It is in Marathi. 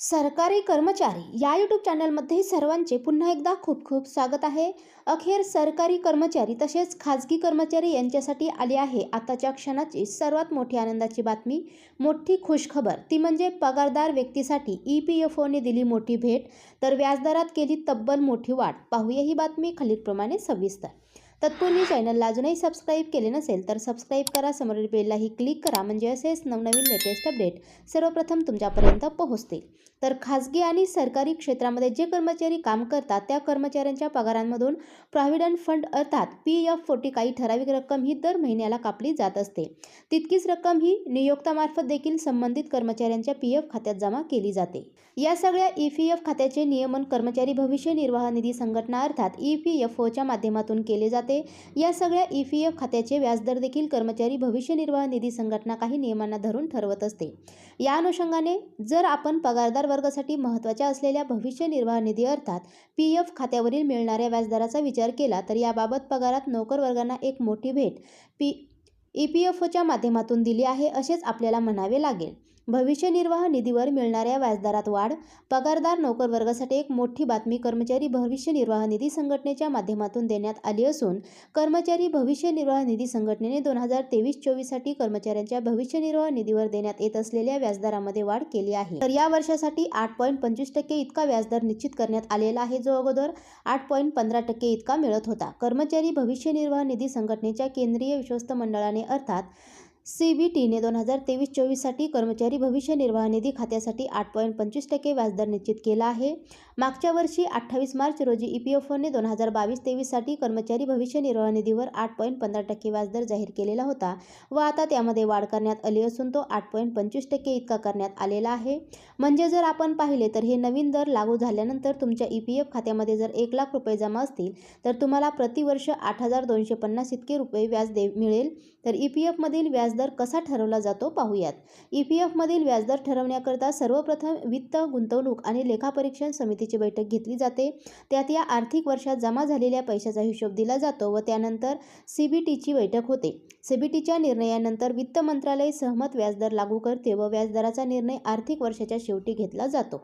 सरकारी कर्मचारी या यूट्यूब चॅनलमध्ये सर्वांचे पुन्हा एकदा खूप खूप स्वागत आहे. अखेर सरकारी कर्मचारी तसेच खाजगी कर्मचारी यांच्यासाठी आली आहे. आताच्या क्षणाची सर्वात मोठी आनंदाची बातमी मोठी खुशखबर. ती म्हणजे पगारदार व्यक्तीसाठी ई पी एफ ओने दिली मोठी भेट. तर व्याजदरात केली तब्बल मोठी वाढ. पाहूया ही बातमी खालीलप्रमाणे सविस्तर. तत्पूर्वी चॅनलला अजूनही सबस्क्राईब केले नसेल तर सबस्क्राईब करा. समोरील बेललाही क्लिक करा. म्हणजे असेच नवनवीन लेटेस्ट अपडेट सर्वप्रथम तुमच्यापर्यंत पोहोचतील. तर खाजगी आणि सरकारी क्षेत्रामध्ये जे कर्मचारी काम करतात त्या कर्मचाऱ्यांच्या पगारांमधून प्रॉव्हिडंट फंड अर्थात पी एफ फोर्टी काही ठराविक रक्कम ही दर महिन्याला कापली जात असते. तितकीच रक्कम ही नियोक्तामार्फत देखील संबंधित कर्मचाऱ्यांच्या पी एफ खात्यात जमा केली जाते. या सगळ्या ई पी एफ खात्याचे नियमन कर्मचारी भविष्य निर्वाह निधी संघटना अर्थात ई पी एफ ओच्या माध्यमातून केले जाते. या सगळ्या ई पी एफ खात्याचे व्याजदर देखील कर्मचारी भविष्य निर्वाह निधी संघटना काही नियमांना धरून ठरवत असते. या अनुषंगाने जर आपण पगारदार वर्गासाठी महत्त्वाच्या असलेल्या भविष्य निर्वाह निधी अर्थात पी एफ खात्यावरील मिळणाऱ्या व्याजदराचा विचार केला तर याबाबत पगारात नोकर वर्गांना एक मोठी भेट पी ई पी एफ ओच्या माध्यमातून दिली आहे असेच आपल्याला म्हणावे लागेल. भविष्य निर्वाह निधीवर मिळणाऱ्या व्याजदरात वाढ पगारदार नोकर वर्गासाठी एक मोठी बातमी कर्मचारी भविष्य निर्वाह निधी संघटनेच्या माध्यमातून देण्यात आली असून कर्मचारी भविष्य निर्वाह निधी संघटनेने दोन हजार तेवीस चोवीससाठी कर्मचाऱ्यांच्या भविष्य निर्वाह निधीवर देण्यात येत असलेल्या व्याजदरामध्ये वाढ केली आहे. तर या वर्षासाठी आठ पॉईंट पंचवीस टक्के इतका व्याजदर निश्चित करण्यात आलेला आहे जो अगोदर आठ पॉईंट पंधरा टक्के इतका मिळत होता. कर्मचारी भविष्य निर्वाह निधी संघटनेच्या केंद्रीय विश्वस्त मंडळाने अर्थात सी बी टीने दोन हजार तेवीस चोवीससाठी कर्मचारी भविष्य निर्वाह निधी खात्यासाठी आठ पॉईंट पंचवीस टक्के व्याजदर निश्चित केला आहे. मागच्या वर्षी अठ्ठावीस मार्च रोजी ई पी एफ ओने दोन हजार बावीस तेवीससाठी कर्मचारी भविष्य निर्वाह निधीवर आठ पॉईंट पंधरा टक्के व्याजदर जाहीर केलेला होता व आता त्यामध्ये वाढ करण्यात आली असून तो आठ पॉईंट पंचवीस टक्के इतका करण्यात आलेला आहे. म्हणजे जर आपण पाहिले तर हे नवीन दर लागू झाल्यानंतर तुमच्या ई पी एफ खात्यामध्ये जर एक लाख रुपये जमा असतील तर तुम्हाला प्रतिवर्ष आठ हजार दोनशे पन्नास इतके रुपये व्याज दे मिळेल. तर ई पी एफमधील व्याज व्याजदर कसा ठरवला जातो पाहूयात. ई पी एफमधील व्याजदर ठरवण्याकरता सर्वप्रथम वित्त गुंतवणूक आणि लेखापरीक्षण समितीची बैठक घेतली जाते. त्यात या आर्थिक वर्षात जमा झालेल्या पैशाचा हिशोब दिला जातो व त्यानंतर सी बी टीची बैठक होते. सी बी टीच्या निर्णयानंतर वित्त मंत्रालय सहमत व्याजदर लागू करते व व्याजदराचा निर्णय आर्थिक वर्षाच्या शेवटी घेतला जातो.